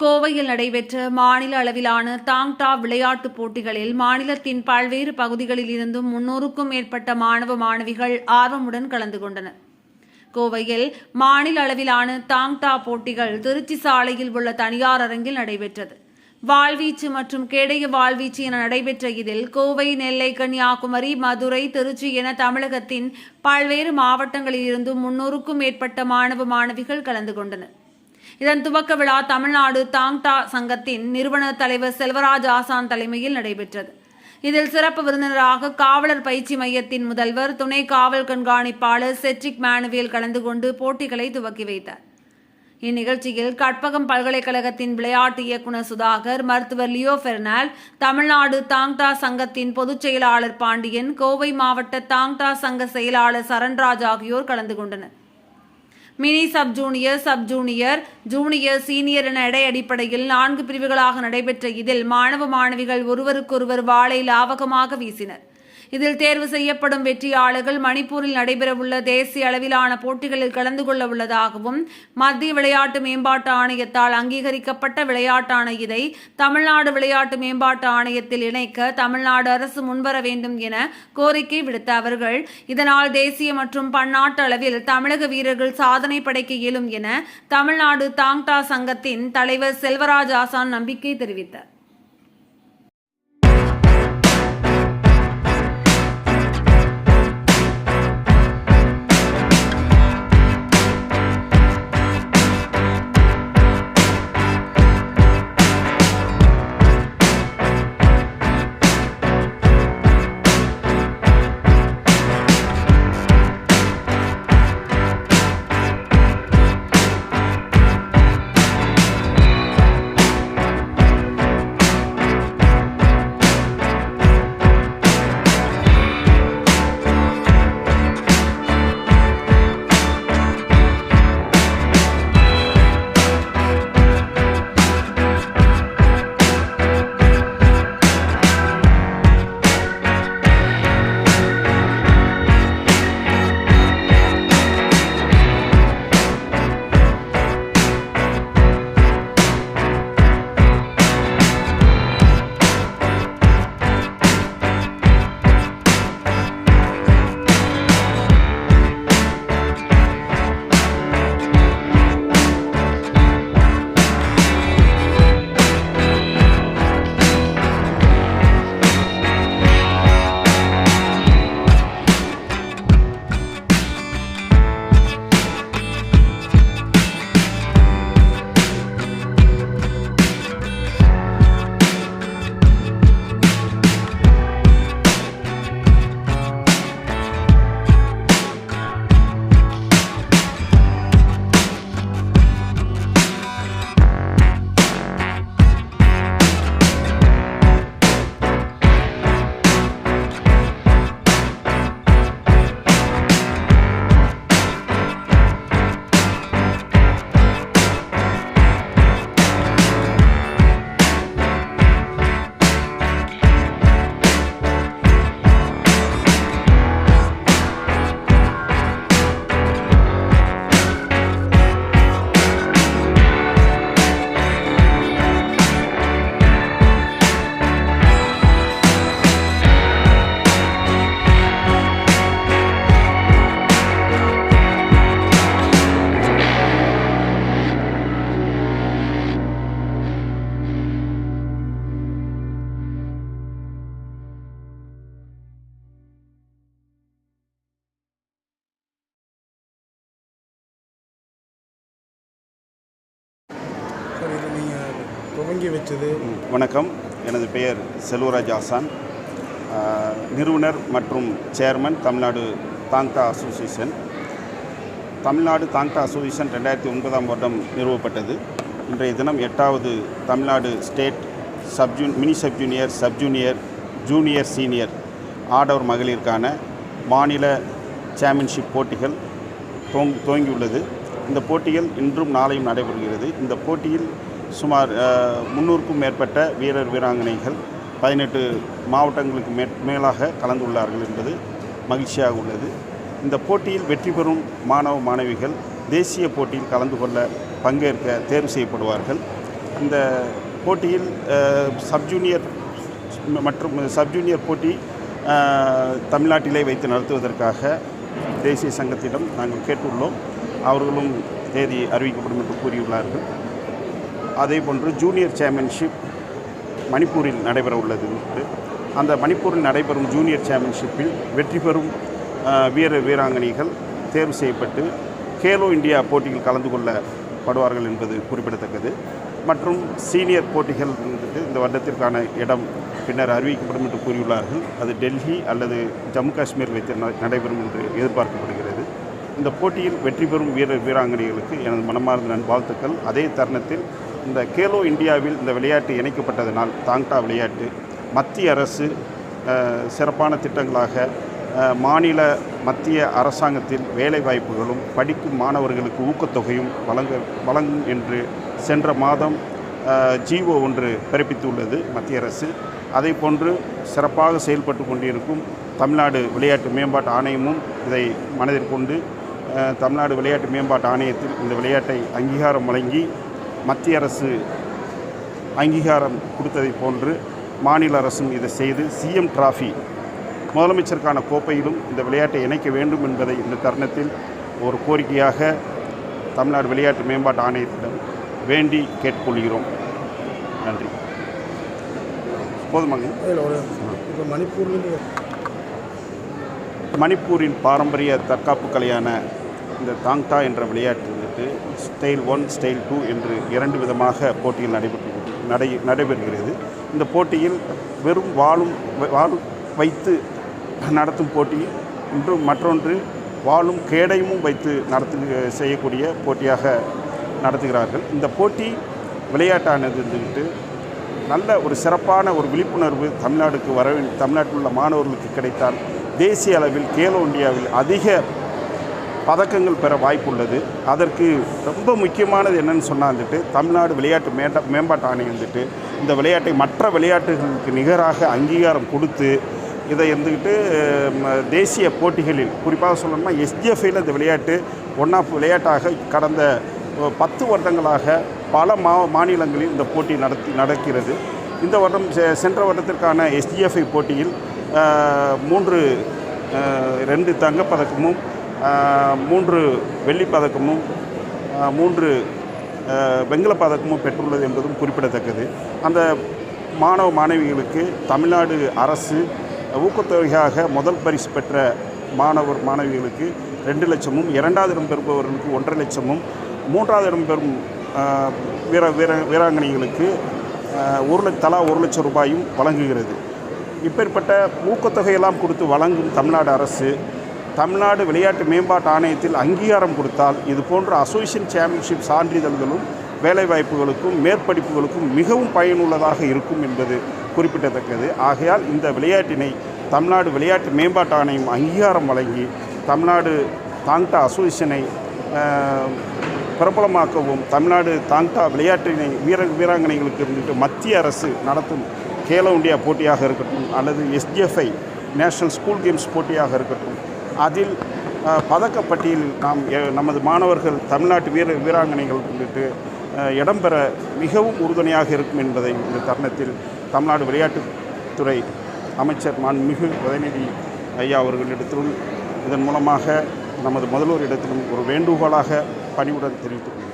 கோவையில் நடைபெற்ற மாநில அளவிலான தாங்டா விளையாட்டுப் போட்டிகளில் மாநிலத்தின் பல்வேறு பகுதிகளில் இருந்தும் முன்னூறுக்கும் மேற்பட்ட மாணவ மாணவிகள் ஆர்வமுடன் கலந்து கொண்டனர். கோவையில் மாநில அளவிலான தாங்டா போட்டிகள் திருச்சி சாலையில் உள்ள தனியார் அரங்கில் நடைபெற்றது. வாழ்வீச்சு மற்றும் கேடய வாழ்வீச்சு என நடைபெற்ற இதில் கோவை நெல்லை கன்னியாகுமரி மதுரை திருச்சி என தமிழகத்தின் பல்வேறு மாவட்டங்களில் இருந்தும் முன்னூறுக்கும் மேற்பட்ட மாணவ மாணவிகள் கலந்து கொண்டனர். இதன் துவக்க விழா தமிழ்நாடு தாங்டா சங்கத்தின் நிறுவன தலைவர் செல்வராஜ் ஆசான் தலைமையில் நடைபெற்றது. இதில் சிறப்பு விருந்தினராக காவலர் பயிற்சி மையத்தின் முதல்வர் துணை காவல் கண்காணிப்பாளர் செட்ரிக் மேனுவேல் கலந்து கொண்டு போட்டிகளை துவக்கி வைத்தார். இந்நிகழ்ச்சியில் கற்பகம் பல்கலைக்கழகத்தின் விளையாட்டு இயக்குநர் சுதாகர் மருத்துவர் லியோ பெர்னால் தமிழ்நாடு தாங்டா சங்கத்தின் பொதுச் செயலாளர் பாண்டியன் கோவை மாவட்ட தாங்டா சங்க செயலாளர் சரண்ராஜ் ஆகியோர் கலந்து கொண்டனர். Mini sub junior sub junior junior senior என எடை அடிப்படையில் நான்கு பிரிவுகளாக நடைபெற்ற இதில் மாணவ மாணவிகள் ஒருவருக்கொருவர் வாளை லாவகமாக வீசினர். இதில் தேர்வு செய்யப்படும் வெற்றியாளர்கள் மணிப்பூரில் நடைபெறவுள்ள தேசிய அளவிலான போட்டிகளில் கலந்து கொள்ள உள்ளதாகவும் மத்திய விளையாட்டு மேம்பாட்டு ஆணையத்தால் அங்கீகரிக்கப்பட்ட விளையாட்டான இதை தமிழ்நாடு விளையாட்டு மேம்பாட்டு ஆணையத்தில் இணைக்க தமிழ்நாடு அரசு முன்வர வேண்டும் என கோரிக்கை விடுத்த அவர்கள் இதனால் தேசிய மற்றும் பன்னாட்டு அளவில் தமிழக வீரர்கள் சாதனை படைக்க இயலும் என தமிழ்நாடு தாங்டா சங்கத்தின் தலைவர் செல்வராஜ் ஆசான் நம்பிக்கை தெரிவித்தார். சார் இது நீங்கள் துவங்கி வச்சது? வணக்கம். எனது பெயர் செல்வராஜ் ஆசான். நிறுவனர் மற்றும் chairman Tamil Nadu Thangta association. Tamil Nadu Thangta association ரெண்டாயிரத்தி ஒன்பதாம் வருடம் நிறுவப்பட்டது. இன்றைய தினம் எட்டாவது Tamil Nadu state சப்ஜூ mini sub junior sub junior junior junior senior ஆடவர் மகளிருக்கான மாநில சாம்பியன்ஷிப் போட்டிகள் துவங் துவங்கியுள்ளது. இந்த போட்டிகள் இன்றும் நாளையும் நடைபெறுகிறது. இந்த போட்டியில் சுமார் முன்னூறுக்கும் மேற்பட்ட வீரர் வீராங்கனைகள் பதினெட்டு மாவட்டங்களுக்கு மே மேலாக கலந்துள்ளார்கள் என்பது மகிழ்ச்சியாக உள்ளது. இந்த போட்டியில் வெற்றி பெறும் மாணவ மாணவிகள் தேசிய போட்டியில் கலந்து கொள்ள பங்கேற்க தேர்வு செய்யப்படுவார்கள். இந்த போட்டியில் சப்ஜூனியர் சப் ஜூனியர் மற்றும் சப் ஜூனியர் போட்டி தமிழ்நாட்டிலே வைத்து நடத்துவதற்காக தேசிய சங்கத்திடம் நாங்கள் கேட்டுள்ளோம். அவர்களும் தேதி அறிவிக்கப்படும் என்று கூறியுள்ளார்கள். அதே போன்று ஜூனியர் சாம்பியன்ஷிப் மணிப்பூரில் நடைபெற உள்ளது அந்த மணிப்பூரில் நடைபெறும் ஜூனியர் சாம்பியன்ஷிப்பில் வெற்றி பெறும் வீர வீராங்கனைகள் தேர்வு செய்யப்பட்டு கேலோ இந்தியா போட்டியில் கலந்து கொள்ளப்படுவார்கள் என்பது குறிப்பிடத்தக்கது. மற்றும் சீனியர் போட்டிகள் வந்துட்டு இந்த வருடத்திற்கான இடம் பின்னர் அறிவிக்கப்படும் என்று கூறியுள்ளார்கள். அது டெல்லி அல்லது ஜம்மு காஷ்மீர் வைத்து ந- நடைபெறும் என்று எதிர்பார்க்கப்படுகிறது. இந்த போட்டியில் வெற்றி பெறும் வீரர் வீராங்கனைகளுக்கு எனது மனமார்ந்த நன்வாழ்த்துக்கள் அதே தருணத்தில் இந்த கேலோ இந்தியாவில் இந்த விளையாட்டு இணைக்கப்பட்டதனால் தாங்டா விளையாட்டு மத்திய அரசு சிறப்பான திட்டங்களாக மாநில மத்திய அரசாங்கத்தில் வேலைவாய்ப்புகளும் படிக்கும் மாணவர்களுக்கு ஊக்கத்தொகையும் வழங்க வழங்கும் என்று சென்ற மாதம் ஜிஓ ஜீவோ ஒன்று பிறப்பித்துள்ளது மத்திய அரசு. அதை போன்று சிறப்பாக செயல்பட்டு கொண்டிருக்கும் தமிழ்நாடு விளையாட்டு மேம்பாட்டு ஆணையமும் இதை மனதில் கொண்டு தமிழ்நாடு விளையாட்டு மேம்பாட்டு ஆணையத்தில் இந்த விளையாட்டை அங்கீகாரம் வழங்கி மத்திய அரசு அங்கீகாரம் கொடுத்ததை போன்று மாநில அரசும் இதை செய்து சிஎம் டிராஃபி முதலமைச்சருக்கான கோப்பையிலும் இந்த விளையாட்டை இணைக்க வேண்டும் என்பதை இந்த தருணத்தில் ஒரு கோரிக்கையாக தமிழ்நாடு விளையாட்டு மேம்பாட்டு ஆணையத்திடம் வேண்டி கேட்டுக்கொள்கிறோம். நன்றி. போதுமாங்க. மணிப்பூர்லேருந்து மணிப்பூரின் பாரம்பரிய தற்காப்பு கலையான இந்த தாங்டா என்ற விளையாட்டு வந்துட்டு ஸ்டைல் ஒன் ஸ்டைல் டூ என்று இரண்டு விதமாக போட்டியில் நடைபெற்று நடை நடைபெறுகிறது. இந்த போட்டியில் வெறும் வாழும் வாழும் வைத்து நடத்தும் போட்டி இன்றும் மற்றொன்று வாழும் கேடயமும் வைத்து நடத்து செய்யக்கூடிய போட்டியாக நடத்துகிறார்கள். இந்த போட்டி விளையாட்டானது இருந்துக்கிட்டு நல்ல ஒரு சிறப்பான ஒரு விழிப்புணர்வு தமிழ்நாடுக்கு வர தமிழ்நாட்டில் உள்ள மாணவர்களுக்கு கிடைத்தால் தேசிய அளவில் கேலோ இந்தியாவில் அதிக பதக்கங்கள் பெற வாய்ப்புள்ளது. அதற்கு ரொம்ப முக்கியமானது என்னன்னு சொன்னால் வந்துட்டு தமிழ்நாடு விளையாட்டு மேட்ட மேம்பாட்டு ஆணையம் வந்துட்டு இந்த விளையாட்டை மற்ற விளையாட்டுகளுக்கு நிகராக அங்கீகாரம் கொடுத்து இதை இருந்துக்கிட்டு ம, தேசிய போட்டிகளில் குறிப்பாக சொல்லணும்னா எஸ்டிஎஃப்ஐயில் இந்த விளையாட்டு ஒன் ஆஃப் விளையாட்டாக கடந்த பத்து வருடங்களாக பல மா மாநிலங்களில் இந்த போட்டி நடத்தி நடக்கிறது. இந்த வருடம் சென்ற வருடத்திற்கான எஸ்டிஎஃப்ஐ போட்டியில் மூன்று ரெண்டு தங்கப்பதக்கமும் மூன்று வெள்ளி பதக்கமும் மூன்று வெங்கல பதக்கமும் பெற்றுள்ளது என்பதும் குறிப்பிடத்தக்கது. அந்த மாணவ மாணவிகளுக்கு தமிழ்நாடு அரசு ஊக்கத்தொகையாக முதல் பரிசு பெற்ற மாணவர் மாணவிகளுக்கு ரெண்டு லட்சமும் இரண்டாவது இடம் பெறுபவர்களுக்கு ஒன்றரை லட்சமும் மூன்றாவது இடம் பெறும் வீர வீர வீராங்கனைகளுக்கு ஒரு லட்ச தலா ஒரு லட்சம் ரூபாயும் வழங்குகிறது. இப்பேற்பட்ட ஊக்கத்தொகையெல்லாம் கொடுத்து வழங்கும் தமிழ்நாடு அரசு தமிழ்நாடு விளையாட்டு மேம்பாட்டு ஆணையத்தில் அங்கீகாரம் கொடுத்தால் இது போன்ற அசோசியேஷன் சாம்பியன்ஷிப் சான்றிதழ்களும் வேலைவாய்ப்புகளுக்கும் மேற்படிப்புகளுக்கும் மிகவும் பயனுள்ளதாக இருக்கும் என்பது குறிப்பிடத்தக்கது. ஆகையால் இந்த விளையாட்டினை தமிழ்நாடு விளையாட்டு மேம்பாட்டு ஆணையம் அங்கீகாரம் வழங்கி தமிழ்நாடு தாங்டா அசோசியேஷனை பிரபலமாக்கவும் தமிழ்நாடு தாங்டா விளையாட்டினை வீர வீராங்கனைகளுக்கு இருந்துட்டு மத்திய அரசு நடத்தும் கேலோ இந்தியா போட்டியாக இருக்கட்டும் அல்லது எஸ்டிஎஃப்ஐ நேஷனல் ஸ்கூல் கேம்ஸ் போட்டியாக இருக்கட்டும் அதில் பதக்கப்பட்டியில் நாம் நமது மாணவர்கள் தமிழ்நாட்டு வீர வீராங்கனைகள் உள்ளிட்டு இடம்பெற மிகவும் உறுதுணையாக இருக்கும் என்பதை இந்த தருணத்தில் தமிழ்நாடு விளையாட்டுத்துறை அமைச்சர் மான்மிகு உதயநிதி ஐயா அவர்களிடத்திலும் இதன் மூலமாக நமது முதல்வர் இடத்திலும் ஒரு வேண்டுகோளாக பணிவுடன் தெரிவித்துக்